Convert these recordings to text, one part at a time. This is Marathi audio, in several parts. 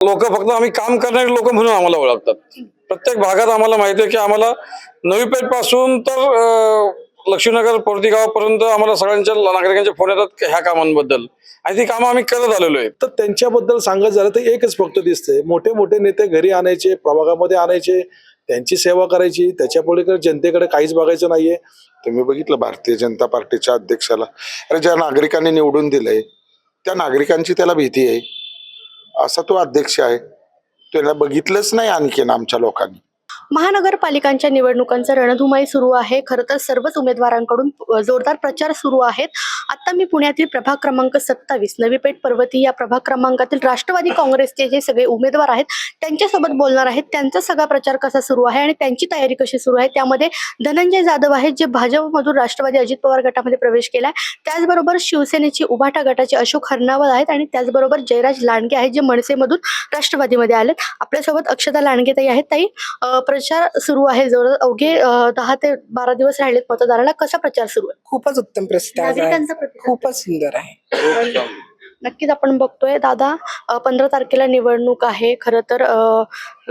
लोक फक्त आम्ही काम करणारे लोक म्हणून आम्हाला ओळखतात. प्रत्येक भागात आम्हाला माहिती आहे की आम्हाला नवी पेठपासून तर लक्ष्मीनगर पोर्तीगावपर्यंत आम्हाला सगळ्यांच्या नागरिकांचे फोन येतात ह्या कामांबद्दल. आणि ती कामं आम्ही करत आलेलो आहे. तर त्यांच्याबद्दल सांगत झालं तर एकच फक्त दिसते मोठे मोठे नेते घरी आणायचे प्रभागामध्ये आणायचे त्यांची सेवा करायची त्याच्या पलीकडे जनतेकडे काहीच बघायचं नाहीये. तुम्ही बघितलं भारतीय जनता पार्टीच्या अध्यक्षाला. अरे ज्या नागरिकांनी निवडून दिलंय त्या नागरिकांची त्याला भीती आहे. असा तो अध्यक्ष आहे. त्याला बघितलंच नाही आणखीन आमच्या लोकांनी. महानगरपालिकांच्या निवडणुकांचं रणधुमाई सुरू आहे. खरं तर सर्वच उमेदवारांकडून जोरदार प्रचार सुरू आहेत. आता मी पुण्यातील प्रभाग क्रमांक सत्तावीस नवीपेठ पर्वती या प्रभाग क्रमांकातील राष्ट्रवादी काँग्रेसचे जे सगळे उमेदवार आहेत त्यांच्यासोबत बोलणार आहेत. त्यांचा सगळा प्रचार कसा सुरू आहे आणि त्यांची तयारी कशी सुरू आहे? त्यामध्ये धनंजय जाधव आहेत जे भाजपमधून राष्ट्रवादी अजित पवार गटामध्ये प्रवेश केलाय. त्याचबरोबर शिवसेनेची उभाटा गटाचे अशोक हरनावळ आहेत आणि त्याचबरोबर जयराज लांडगे आहेत जे मनसेमधून राष्ट्रवादीमध्ये आलेत. आपल्यासोबत अक्षता लांडगे ताई आहेत. ताई प्र प्रचार सुरू आहे? जवळ अवघे दहा ते बारा दिवस राहिलेत मतदानाला कसा प्रचार सुरू आहे? खूपच उत्तम प्रस्ताव आहे. नागरिकांचा प्रतिसाद खूपच सुंदर आहे. नक्कीच आपण बघतोय दादा पंधरा तारखेला निवडणूक आहे. खरं तर अ,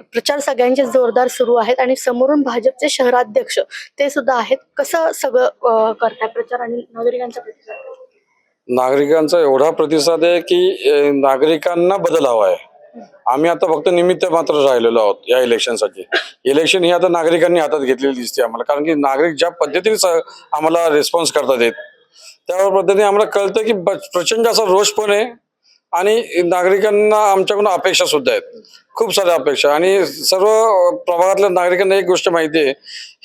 प्रचार सगळ्यांचे जोरदार सुरू आहेत आणि समोरून भाजपचे शहराध्यक्ष ते सुद्धा आहेत. कसं सगळं अ, करताय प्रचार आणि नागरिकांचा प्रतिसाद? नागरिकांचा एवढा प्रतिसाद आहे की अं, नागरिकांना बदल हवा आहे. आम्ही आता फक्त निमित्त मात्र राहिलेलो आहोत या इलेक्शनसाठी. इलेक्शन ही आता नागरिकांनी हातात घेतलेली दिसते आम्हाला. कारण की नागरिक ज्या पद्धतीने आम्हाला रिस्पॉन्स करतात येत त्या पद्धतीने आम्हाला कळतं की प्रचंड असा रोष पण आहे आणि नागरिकांना आमच्याकडून अपेक्षा सुद्धा आहेत. खूप साऱ्या अपेक्षा. आणि सर्व प्रभागातल्या नागरिकांना एक गोष्ट माहिती आहे.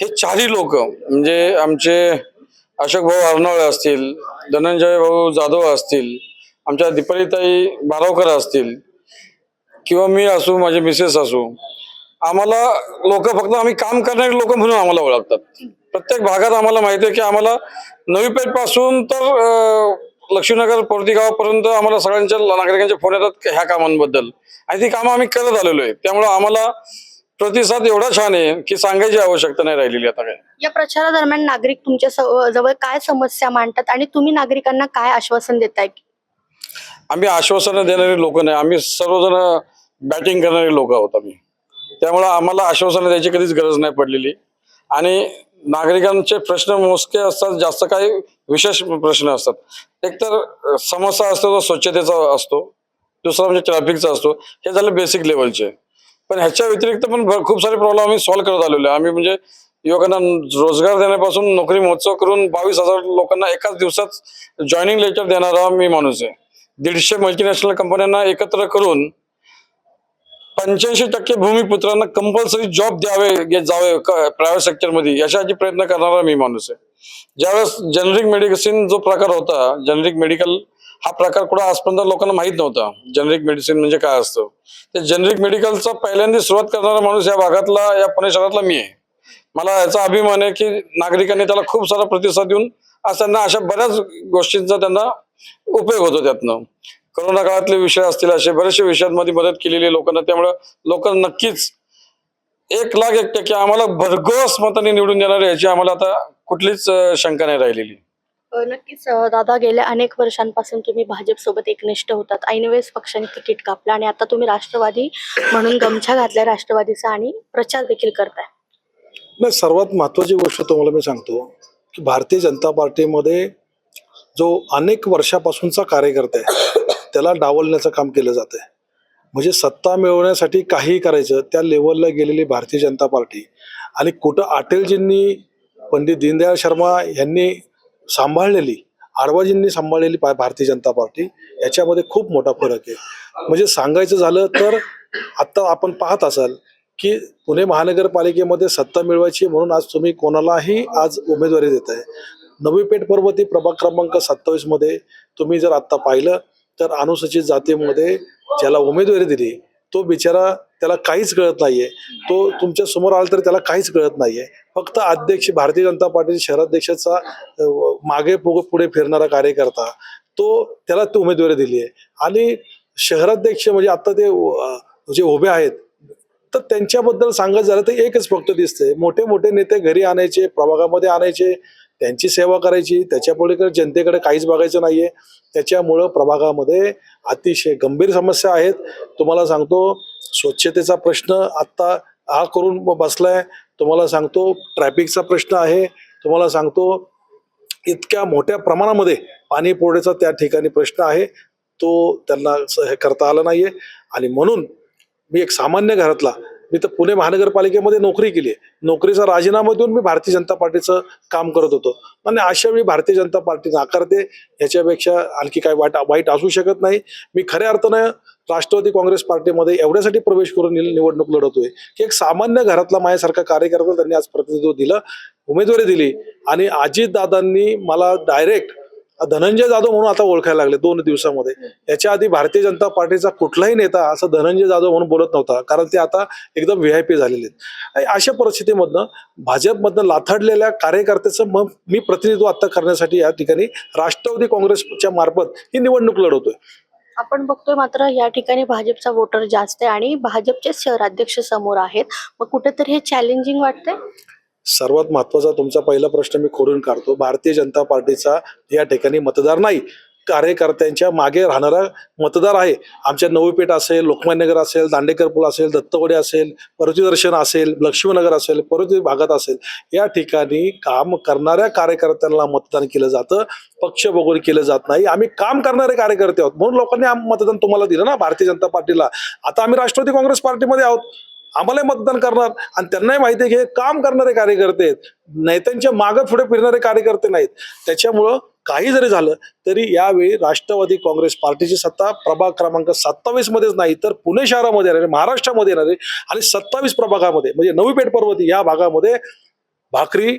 हे चारही लोक म्हणजे आमचे अशोक भाऊ अर्नावळे असतील धनंजय भाऊ जाधव असतील आमच्या दीपालीताई बारावकर असतील किंवा मी असू माझे मिसेस असू आम्हाला लोक फक्त आम्ही काम करणारे लोक म्हणून आम्हाला ओळखतात. प्रत्येक भागात आम्हाला माहिती आहे की आम्हाला नवी पेठपासून तर लक्ष्मीनगर पोर्तीगावपर्यंत आम्हाला सगळ्यांच्या नागरिकांचे फोन येतात ह्या कामांबद्दल. आणि ती कामं आम्ही करत आलेलो आहे. त्यामुळे आम्हाला प्रतिसाद एवढा छान आहे की सांगायची आवश्यकता नाही राहिलेली आता काय या प्रचारादरम्यान नागरिक तुमच्या जवळ काय समस्या मांडतात आणि तुम्ही नागरिकांना काय आश्वासन देताय? आम्ही आश्वासनं देणारे लोक नाही. आम्ही सर्वजण बॅटिंग करणारे लोक आहोत आम्ही. त्यामुळं आम्हाला आश्वासनं द्यायची कधीच गरज नाही पडलेली. आणि नागरिकांचे प्रश्न मोजके असतात जास्त काही विशेष प्रश्न असतात. एक तर समस्या असतो तो स्वच्छतेचा असतो. दुसरा म्हणजे ट्रॅफिकचा असतो. हे झालं बेसिक लेवलचे पण ह्याच्या व्यतिरिक्त पण खूप सारे प्रॉब्लेम आम्ही सॉल्व्ह करत आलेलो आहे. आम्ही म्हणजे युवकांना रोजगार देण्यापासून नोकरी महोत्सव करून बावीस हजार लोकांना एकाच दिवसात जॉईनिंग लेटर देणारा मी माणूस आहे. दीडशे मल्टीनॅशनल कंपन्यांना एकत्र करून पंच्याऐंशी टक्के भूमिपुत्रांना कंपल्सरी जॉब द्यावे जावे प्रायव्हेट सेक्टरमध्ये याच्यासाठी प्रयत्न करणारा मी माणूस आहे. ज्यावेळेस जनरिक मेडिसिन जो प्रकार होता जनरिक मेडिकल हा प्रकार कुठं आजपर्यंत लोकांना माहीत नव्हता. जनरिक मेडिसिन म्हणजे काय असतं? ते जनरिक मेडिकलचा पहिल्यांदा सुरुवात करणारा माणूस या भागातला या पुणे शहरातला मी आहे. मला याचा अभिमान आहे की नागरिकांनी त्याला खूप सारा प्रतिसाद देऊन आज त्यांना अशा बऱ्याच गोष्टींचा त्यांना उपयोग होतो त्यातनं. करोना काळातले विषय असतील असे बरेचसे विषयांमध्ये मदत केलेली लोकांना. त्यामुळं लोक नक्कीच एक लाख एक टक्के आम्हाला भरघोस मताने निवडून देणार आहे याची आम्हाला आता कुठलीच शंका नाही राहिलेली. नक्कीच दादा गेल्या अनेक वर्षांपासून तुम्ही भाजप सोबत एकनिष्ठ होतात. ऐनवेळेस पक्षाने तिकीट कापलं आणि आता तुम्ही राष्ट्रवादी म्हणून गमछा घातलाय राष्ट्रवादीचा आणि प्रचार देखील करताय. नाही सर्वात महत्वाची गोष्ट तुम्हाला मी सांगतो की भारतीय जनता पार्टीमध्ये जो अनेक वर्षापासूनचा कार्यकर्ता आहे त्याला डावलण्याचं काम केलं जात आहे म्हणजे सत्ता मिळवण्यासाठी काहीही करायचं त्या लेवलला गेलेली भारतीय जनता पार्टी. आणि कुठं अटलजींनी पंडित दीनदयाळ शर्मा यांनी सांभाळलेली आडवाजींनी सांभाळलेली पा- भारतीय जनता पार्टी याच्यामध्ये खूप मोठा फरक आहे. म्हणजे सांगायचं झालं तर आत्ता आपण पाहत असाल की पुणे महानगरपालिकेमध्ये सत्ता मिळवायची म्हणून आज तुम्ही कोणालाही आज उमेदवारी देत आहे नवी पेठ पर्वती प्रभाग क्रमांक सत्तावीसमध्ये तुम्ही जर आत्ता पाहिलं तर अनुसूचित जातीमध्ये ज्याला उमेदवारी दिली तो बिचारा त्याला काहीच कळत नाहीये. तो तुमच्यासमोर आला तरी त्याला काहीच कळत नाहीये. फक्त अध्यक्ष भारतीय जनता पार्टी शहराध्यक्षाचा मागे पुढे पुढे फिरणारा कार्यकर्ता तो त्याला ती उमेदवारी दिली आहे. आणि शहराध्यक्ष म्हणजे आता ते जे उभे आहेत तर त्यांच्याबद्दल सांगत झालं तर एकच फक्त दिसतंय. मोठे मोठे नेते घरी आणायचे प्रभागामध्ये आणायचे त्यांची सेवा करायची त्याच्या पलीकडे जनतेकडे काहीच बघायचं नाहीये. त्याच्यामुळं प्रभागामध्ये अतिशय गंभीर समस्या आहेत. तुम्हाला सांगतो स्वच्छतेचा प्रश्न आत्ता हा करून बसलाय. तुम्हाला सांगतो ट्रॅफिकचा प्रश्न आहे. तुम्हाला सांगतो इतक्या मोठ्या प्रमाणामध्ये पाणी पुरवठ्याचा त्या ठिकाणी प्रश्न आहे. तो त्यांना हे करता आला नाहीये. आणि म्हणून मी एक सामान्य घरातला मी तर पुणे महानगरपालिकेमध्ये नोकरी केली आहे. नोकरीचा राजीनामा देऊन मी भारतीय जनता पार्टीचं काम करत होतो. आणि अशा वेळी भारतीय जनता पार्टी नाकारते याच्यापेक्षा आणखी काय वाईट वाईट असू शकत नाही. मी खऱ्या अर्थानं राष्ट्रवादी काँग्रेस पार्टीमध्ये एवढ्यासाठी प्रवेश करून निवडणूक लढवतोय की एक सामान्य घरातला माझ्यासारखा कार्यकर्ता त्यांनी आज प्रतिनिधित्व दिलं उमेदवारी दिली. आणि अजितदादांनी मला डायरेक्ट धनंजय जाधव म्हणून आता ओळखायला लागले दोन दिवसामध्ये. याच्या आधी भारतीय जनता पार्टीचा कुठलाही नेता असं धनंजय जाधव म्हणून बोलत नव्हता. कारण ते आता एकदम व्ही आय पी झालेले आहेत. आणि अशा परिस्थितीमधनं भाजपमधनं लाथाडलेल्या कार्यकर्त्याचं मग मी प्रतिनिधित्व आता करण्यासाठी या ठिकाणी राष्ट्रवादी काँग्रेसच्या मार्फत ही निवडणूक लढवतोय. आपण बघतोय मात्र या ठिकाणी भाजपचा वोटर जास्त आहे आणि भाजपचे शहराध्यक्ष समोर आहेत. मग कुठेतरी हे चॅलेंजिंग वाटतंय? सर्वात महत्त्वाचा तुमचा पहिला प्रश्न मी खोडून काढतो. भारतीय जनता पार्टीचा या ठिकाणी मतदार नाही. कार्यकर्त्यांच्या मागे राहणारा मतदार आहे. आमच्या नवीपेठ असेल लोकमान्यनगर असेल दांडेकर पूल असेल दत्तवडे असेल पर्वतीदर्शन असेल लक्ष्मीनगर असेल पर्वती भागात असेल. या ठिकाणी काम करणाऱ्या कार्यकर्त्यांना मतदान केलं जातं. पक्ष बघून केलं जात नाही. आम्ही काम करणारे कार्यकर्ते आहोत. म्हणून लोकांनी आम- मतदान तुम्हाला दिलं ना भारतीय जनता पार्टीला. आता आम्ही राष्ट्रवादी काँग्रेस पार्टीमध्ये आहोत. आम्हालाही मतदान करणार आणि त्यांनाही माहिती आहे की हे काम करणारे कार्यकर्ते आहेत. नेत्यांच्या मागं पुढे फिरणारे कार्यकर्ते नाहीत. त्याच्यामुळं काही जरी झालं तरी यावेळी राष्ट्रवादी काँग्रेस पार्टीची सत्ता प्रभाग क्रमांक सत्तावीस मध्येच नाही तर पुणे शहरामध्ये येणारे महाराष्ट्रामध्ये येणारे आणि सत्तावीस प्रभागामध्ये म्हणजे नवी पेठ पर्वती या भागामध्ये भाकरी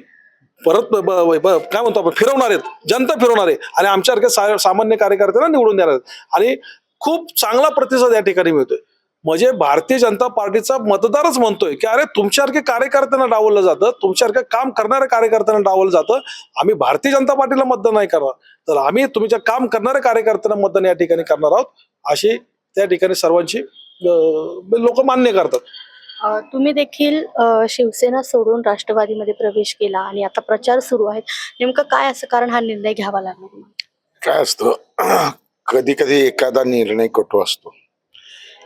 परत ब- ब- ब- काय म्हणतो आपण फिरवणार आहेत. जनता फिरवणार आहे. आणि आमच्यासारख्या सा- सामान्य कार्यकर्त्यांना निवडून देणार आहेत. आणि खूप चांगला प्रतिसाद या ठिकाणी मिळतोय. म्हणजे भारतीय जनता पार्टीचा मतदारच म्हणतोय की अरे तुमच्यासारखे कार्यकर्त्यांना डावललं जातं तुमच्यासारखं काम करणाऱ्या कार्यकर्त्यांना डावलं जातं. आम्ही भारतीय जनता पार्टीला मतदान नाही करणार. तर आम्ही तुमच्या काम करणाऱ्या कार्यकर्त्यांना मतदान या ठिकाणी करणार आहोत. अशी त्या ठिकाणी सर्वांची लोक मान्य करतात. तुम्ही देखील शिवसेना सोडून राष्ट्रवादीमध्ये प्रवेश केला आणि आता प्रचार सुरू आहे नेमकं काय असं कारण हा निर्णय घ्यावा लागला? काय असतं? कधी कधी एखादा निर्णय कटू असतो.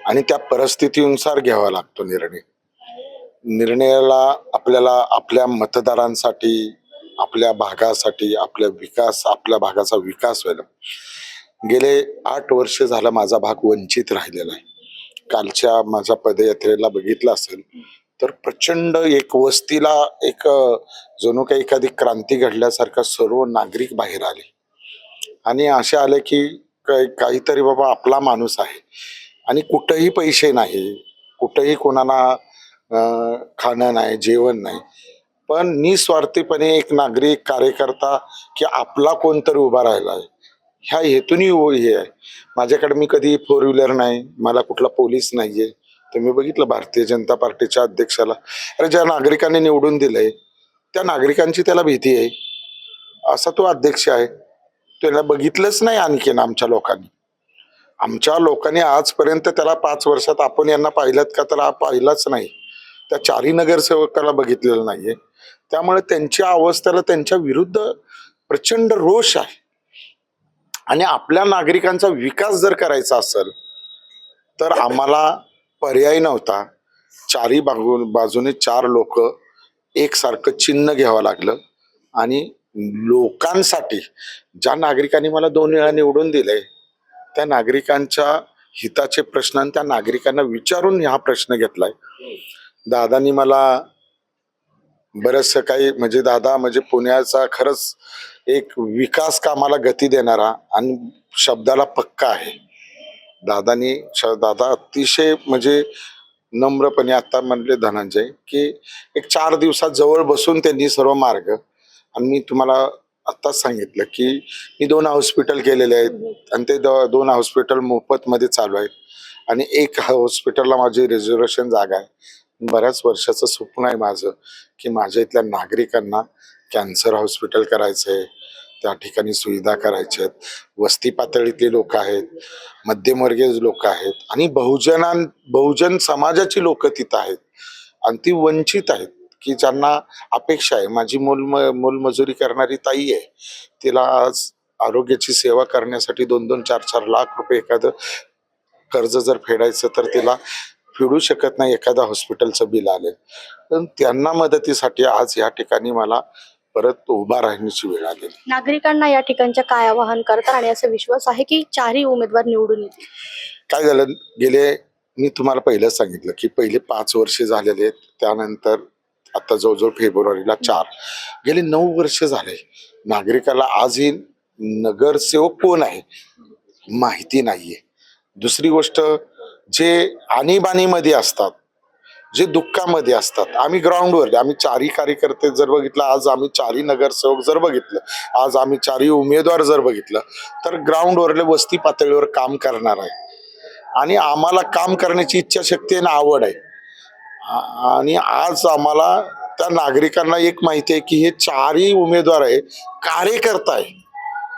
आणि त्या परिस्थितीनुसार घ्यावा लागतो निर्णय. निर्णयाला आपल्याला आपल्या मतदारांसाठी आपल्या भागासाठी आपल्या विकास आपल्या भागाचा विकास व्हायला गेले आठ वर्ष झाला माझा भाग वंचित राहिलेला आहे. कालच्या माझ्या पदयात्रेला बघितलं असेल तर प्रचंड एक वस्तीला एक जणू काही एखादी क्रांती घडल्यासारखा सर्व नागरिक बाहेर आले. आणि असे आले की काहीतरी बाबा आपला माणूस आहे. आणि कुठंही पैसे नाही कुठंही कोणाला खाणं नाही जेवण नाही. पण निस्वार्थीपणे एक नागरिक कार्यकर्ता की आपला कोणतरी उभा राहिला आहे ह्या हेतून हे आहे. माझ्याकडे मी कधी फोर व्हीलर नाही मला कुठला पोलीस नाही आहे तुम्ही बघितलं भारतीय जनता पार्टीच्या अध्यक्षाला. अरे ज्या नागरिकांनी निवडून दिलंय त्या नागरिकांची त्याला भीती आहे. असा तो अध्यक्ष आहे. त्याला बघितलंच नाही आणखीन आमच्या लोकांनी. आमच्या लोकांनी आजपर्यंत त्याला पाच वर्षात आपण यांना पाहिलं का त्याला पाहिलाच नाही. त्या चारही नगरसेवकाला बघितलेलं नाहीये. त्यामुळे त्यांच्या अवस्थेला त्यांच्या विरुद्ध प्रचंड रोष आहे. आणि आपल्या नागरिकांचा विकास जर करायचा असेल तर आम्हाला पर्याय नव्हता. चारही बाजू बाजूने चार लोक एकसारखं चिन्ह घ्यावं लागलं. आणि लोकांसाठी ज्या नागरिकांनी मला दोन वेळा निवडून दिलंय त्या नागरिकांच्या हिताचे प्रश्न आणि त्या नागरिकांना विचारून हा प्रश्न घेतलाय. दादानी मला बरस काही म्हणजे दादा म्हणजे पुण्याचा खरंच एक विकास कामाला गती देणारा आणि शब्दाला पक्का आहे. दादानी श- दादा अतिशय म्हणजे नम्रपणे आता म्हणले धनंजय की एक चार दिवसात जवळ बसून त्यांनी सर्व मार्ग आणि मी तुम्हाला आत्ताच सांगितलं की मी दोन हॉस्पिटल केलेले आहेत आणि ते द- दोन हॉस्पिटल मोफतमध्ये चालू आहेत. आणि एक हॉस्पिटलला माझी रिझर्वेशन जागा आहे. बऱ्याच वर्षाचं स्वप्न आहे माझं की माझ्या इथल्या नागरिकांना कॅन्सर हॉस्पिटल करायचं आहे त्या ठिकाणी सुविधा करायच्या आहेत. वस्ती पातळीतली लोक आहेत. मध्यमवर्गीय लोक आहेत. आणि बहुजनां बहुजन समाजाची लोक तिथं आहेत. आणि ती वंचित आहेत. की ज्यांना अपेक्षा आहे माझी मोल मोलमजुरी करणारी ताई आहे तिला आज आरोग्याची सेवा करण्यासाठी दोन दोन चार चार लाख रुपये एखादं कर्ज जर फेडायचं तर तिला फेडू शकत नाही एखादा हॉस्पिटलचं बिल आलं पण त्यांना मदतीसाठी आज या ठिकाणी मला परत उभा राहण्याची वेळ आलेली. नागरिकांना या ठिकाणच्या काय आवाहन करतात आणि असा विश्वास आहे की चारही उमेदवार निवडून येतील? काय झालं गेले मी तुम्हाला पहिलंच सांगितलं की पहिले पाच वर्षे झालेले आहेत त्यानंतर आता जवळजवळ फेब्रुवारीला चार. गेले नऊ वर्ष झाले. नागरिकाला आजही नगरसेवक कोण आहे? माहिती नाहीये. दुसरी गोष्ट जे आणीबाणीमध्ये असतात जे दुःखामध्ये असतात आम्ही ग्राउंडवर आम्ही चारही कार्यकर्ते जर बघितलं आज आम्ही चारही नगरसेवक जर बघितलं आज आम्ही चारही उमेदवार जर बघितलं तर ग्राउंडवरले वस्ती पातळीवर काम करणार आहे. आणि आम्हाला काम करण्याची इच्छाशक्ती आणि आवड आहे. आणि आज आम्हाला त्या नागरिकांना एक माहिती आहे की हे चारही उमेदवार आहे कार्यकर्ता आहे.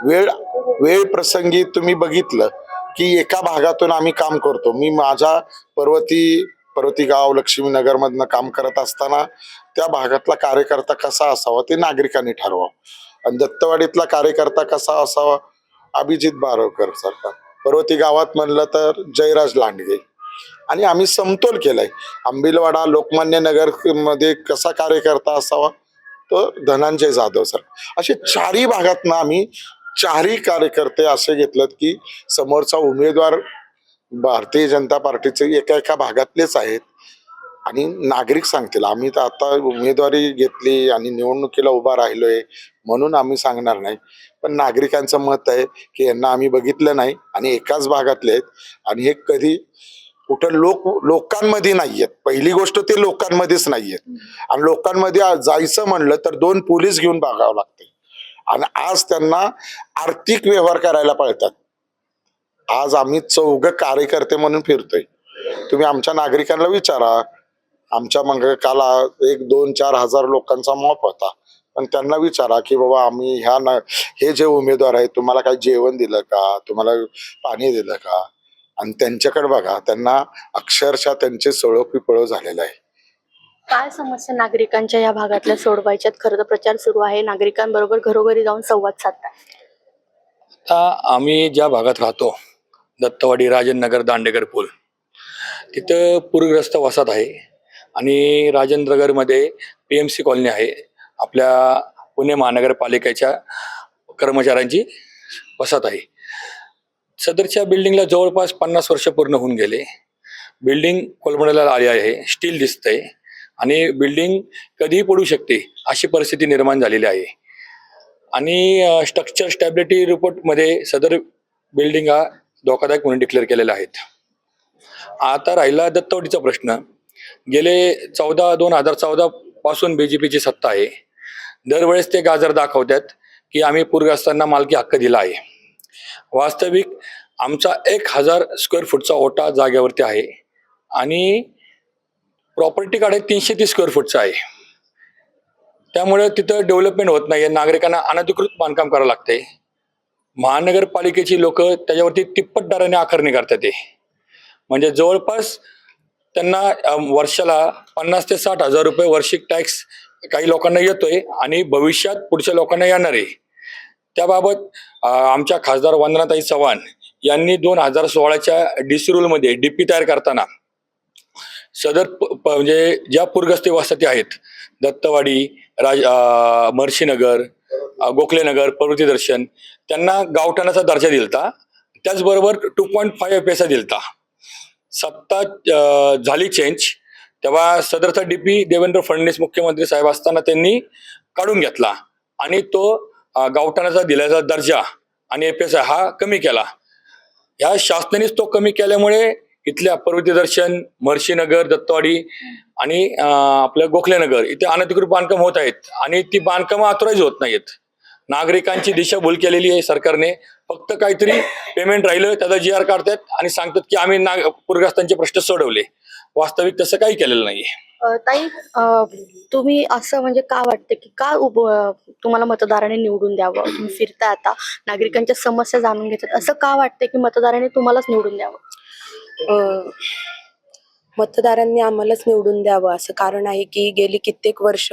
वेळ वेळ प्रसंगी तुम्ही बघितलं की एका भागातून आम्ही काम करतो. मी माझ्या पर्वती पर्वती गाव लक्ष्मीनगरमधनं काम करत असताना त्या भागातला कार्यकर्ता कसा असावा ते नागरिकांनी ठरवावं. आणि दत्तवाडीतला कार्यकर्ता कसा असावा? अभिजित बारवकर सारखा पर्वती गावात म्हणलं तर जयराज लांडगे. आणि आम्ही समतोल केलाय. आंबिलवाडा लोकमान्य नगरमध्ये कसा कार्यकर्ता असावा? तो धनंजय जाधव सर. असे चारही भागातनं आम्ही चारही कार्यकर्ते असे घेतलेत की समोरचा उमेदवार भारतीय जनता पार्टीचे एका एका भागातलेच आहेत. आणि नागरिक सांगतील आम्ही तर आता उमेदवारी घेतली आणि निवडणुकीला उभा राहिलोय म्हणून आम्ही सांगणार नाही. पण नागरिकांचं मत आहे की यांना आम्ही बघितलं नाही आणि एकाच भागातले आहेत. आणि हे कधी कुठं लोक लोकांमध्ये नाहीयेत. पहिली गोष्ट ते लोकांमध्येच नाहीयेत. आणि लोकांमध्ये जायचं म्हणलं तर दोन पोलीस घेऊन बघावं लागते आणि आज त्यांना आर्थिक व्यवहार करायला पळतात. आज आम्ही चौघ कार्यकर्ते म्हणून फिरतोय. तुम्ही आमच्या नागरिकांना विचारा. आमच्या मग काला एक दोन चार हजार लोकांचा मॉप होता. पण त्यांना विचारा की बाबा आम्ही ह्या ना हे जे उमेदवार आहेत तुम्हाला काही जेवण दिलं का? तुम्हाला पाणी दिलं का? आणि त्यांच्याकडे बघा त्यांना अक्षरशः त्यांचे सळो पिपळो झालेलं आहे. काय समस्या नागरिकांच्या या भागातल्या सोडवायच्यात? खरं तर प्रचार सुरू आहे. नागरिकांबरोबर घरोघरी जाऊन संवाद साधताय. आता आम्ही ज्या भागात राहतो दत्तवाडी राजन नगर दांडेकर पूल तिथं पूरग्रस्त वसाहत आहे. आणि राजेंद्रगरमध्ये पी एम सी कॉलनी आहे. आपल्या पुणे महानगरपालिकेच्या कर्मचाऱ्यांची वसाहत आहे. सदरच्या बिल्डिंगला जवळपास पन्नास वर्ष पूर्ण होऊन गेले. बिल्डिंग कोलमडायला आली आहे स्टील दिसतंय आणि बिल्डिंग कधीही पडू शकते अशी परिस्थिती निर्माण झालेली आहे. आणि स्ट्रक्चर स्टॅबिलिटी रिपोर्टमध्ये सदर बिल्डिंग हा धोकादायक म्हणून डिक्लेअर केलेल्या आहेत आता राहिला दत्तवडीचा प्रश्न. गेले चौदा दोन हजार चौदा पासून पीची सत्ता आहे. दरवेळेस ते गाजर दाखवतात की आम्ही पूरग्रस्तांना मालकी हक्क दिला आहे. वास्तविक आमचा एक हजार स्क्वेअर फूटचा ओटा जागेवरती आहे. आणि प्रॉपर्टी कार्ड तीनशे तीस स्क्वेअर फूटचा आहे. त्यामुळे तिथं डेव्हलपमेंट होत नाही नागरिकांना अनधिकृत बांधकाम करावं लागते महानगरपालिकेची लोक त्याच्यावरती तिप्पट दराने आकारणी करतात ते. म्हणजे जवळपास त्यांना वर्षाला पन्नास ते साठ हजार रुपये वार्षिक टॅक्स काही लोकांना येतोय आणि भविष्यात पुढच्या लोकांना येणार आहे त्याबाबत आमच्या खासदार वंदनाताई चव्हाण यांनी दोन हजार सोळाच्या डीसी रूलमध्ये डीपी तयार करताना सदर प- म्हणजे ज्या पूरग्रस्त वसाहती आहेत दत्तवाडी राज मर्शीनगर गोखलेनगर पर्वती दर्शन त्यांना गावठाणाचा दर्जा दिलता. त्याचबरोबर टू पॉईंट फाईव्ह पैसा दिलता. सत्ता झाली चेंज. तेव्हा सदरचा डीपी देवेंद्र फडणवीस मुख्यमंत्री साहेब असताना त्यांनी काढून घेतला. आणि तो गावठाणाचा दिल्याचा दर्जा आणि एफ हा कमी केला. ह्या शासनानेच तो कमी केल्यामुळे इथल्या पर्वती दर्शन महर्षीनगर दत्तवाडी आणि आपल्या आपलं गोखलेनगर इथे अनधिकृत बांधकाम होत आहेत आणि ती बांधकामं ऑथोराईज होत नाहीत नागरिकांची दिशाभूल केलेली आहे सरकारने. फक्त काहीतरी पेमेंट राहिलं त्याचा जी आर काढतात आणि सांगतात की आम्ही नाग पूरग्रस्तांचे प्रश्न सोडवले. वास्तविक तसं काही केलेलं नाही आहे ताई तुम्ही असं म्हणजे का वाटतं की का उभ तुम्हाला मतदाराने निवडून द्यावं? तुम्ही फिरताय आता नागरिकांच्या समस्या जाणून घेतात. असं का वाटतं की मतदाराने तुम्हालाच निवडून द्यावं? मतदारांनी आम्हालाच निवडून द्यावं. असं कारण आहे की गेली कित्येक वर्ष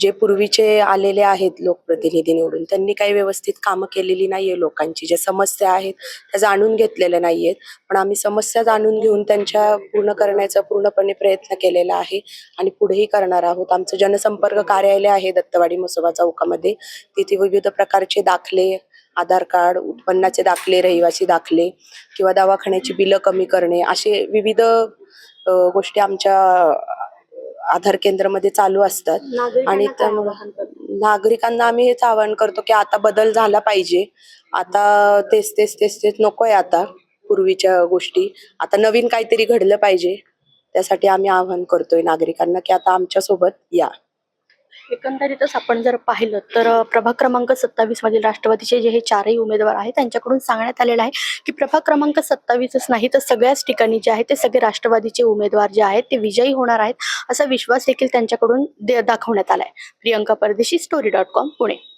जे पूर्वीचे आलेले आहेत लोकप्रतिनिधी निवडून त्यांनी काही व्यवस्थित कामं केलेली नाही आहे लोकांची. ज्या समस्या आहेत त्या जाणून घेतलेल्या नाही आहेत पण आम्ही समस्या जाणून घेऊन त्यांच्या पूर्ण करण्याचा पूर्णपणे प्रयत्न केलेला आहे आणि पुढेही करणार आहोत. आमचं जनसंपर्क कार्यालय आहे दत्तवाडी मसोबा चौकामध्ये. तिथे विविध प्रकारचे दाखले आधार कार्ड उत्पन्नाचे दाखले रहिवासी दाखले किंवा दवाखान्याची बिलं कमी करणे असे विविध गोष्टी आमच्या आधार केंद्रामध्ये चालू असतात. आणि नागरिकांना आम्ही हेच आवाहन करतो की आता बदल झाला पाहिजे. आता तेच तेच तेच तेच नकोय आता पूर्वीच्या गोष्टी. आता नवीन काहीतरी घडलं पाहिजे. त्यासाठी आम्ही आवाहन करतोय नागरिकांना की आता आमच्यासोबत या. एकंदरीतच आपण जर पाहिलं तर प्रभाग क्रमांक सत्तावीस मधील राष्ट्रवादीचे जे हे चारही उमेदवार आहेत त्यांच्याकडून सांगण्यात आलेलं आहे की प्रभाग क्रमांक सत्तावीसच नाही तर सगळ्याच ठिकाणी जे आहे ते सगळे राष्ट्रवादीचे उमेदवार जे आहेत ते विजयी होणार आहेत असा विश्वास देखील त्यांच्याकडून दे- दाखवण्यात आलाय. प्रियंका परदेशी स्टोरी डॉट कॉम पुणे.